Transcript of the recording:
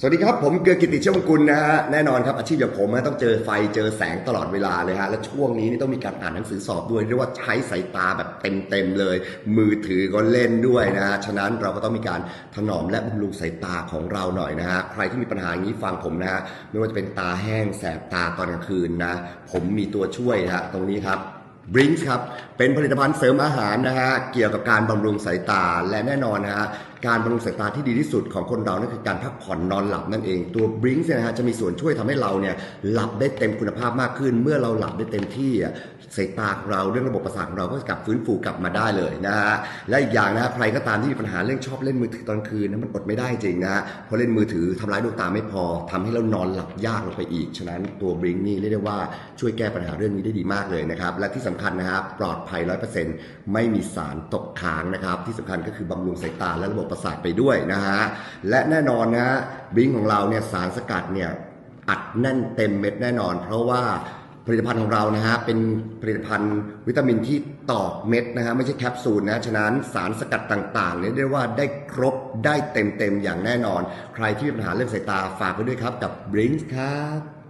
สวัสดีครับ ผมเกือกิติเชื่อมกุลนะฮะแน่นอนครับอาชีพอย่างผมต้องเจอไฟเจอแสงตลอดเวลาเลยฮะและช่วงนี้นี่ต้องมีการอ่านหนังสือสอบด้วยเรียกว่าใช้สายตาแบบเต็มๆเลย มือถือก็เล่นด้วยนะฮะฉะนั้นเราก็ต้องมีการถนอมและบำรุงสายตาของเราหน่อยนะฮะใครที่มีปัญหาอย่างนี้ฟังผมนะฮะไม่ว่าจะเป็นตาแห้งแสบตาตอนกลางคืนนะผมมีตัวช่วยฮะตรงนี้ครับ บริงส์ครับ เป็นผลิตภัณฑ์เสริมอาหารนะฮะ เกี่ยวกับการบำรุงสายตา และแน่นอนนะฮะ การบำรุงสายตาที่ดีที่สุดของคนเรานั่นคือการพักผ่อนนอนหลับนั่นเอง ตัวบริงส์เนี่ยนะฮะจะมีส่วนช่วยทำให้เราเนี่ยหลับได้เต็มคุณภาพมากขึ้น เมื่อเราหลับได้เต็มที่สายตาของเราเรื่องระบบประสาทของเราก็จะกลับฟื้นฟูกลับมาได้เลยนะฮะ และอีกอย่างนะใครก็ตามที่มีปัญหาเรื่องชอบเล่นมือถือตอนคืนนะมันอดไม่ได้จริงนะฮะ เพราะเล่นมือถือทำร้ายดวงตาไม่พอทำให้เรานอนหลับยากลงไปอีก ฉะนั้นตัวบริงนี่เรียกได้ว่าช่วยแก้ปัญหาเรื่องนี้ได้ดีมากเลยนะครับ และที่สำคัญนะครับปลอดภัย100%ไม่มีสารตกค้างนะครับ ที่สำคัญก็คือบำรุงสายตาและระบบประสาทไปด้วยนะฮะและแน่นอนนะบิงของเราเนี่ยสารสกัดเนี่ยอัดแน่นเต็มเม็ดแน่นอน เพราะว่าผลิตภัณฑ์ของเรานะฮะเป็นผลิตภัณฑ์วิตามินที่ตอกเม็ดนะฮะไม่ใช่แคปซูลนะฉะนั้นสารสกัดต่างๆเนี่ยเรียกว่าได้ครบได้เต็มๆอย่างแน่นอน ใครที่มีปัญหาเรื่องสายตาฝากไว้ด้วยครับกับ b r i n k ครับ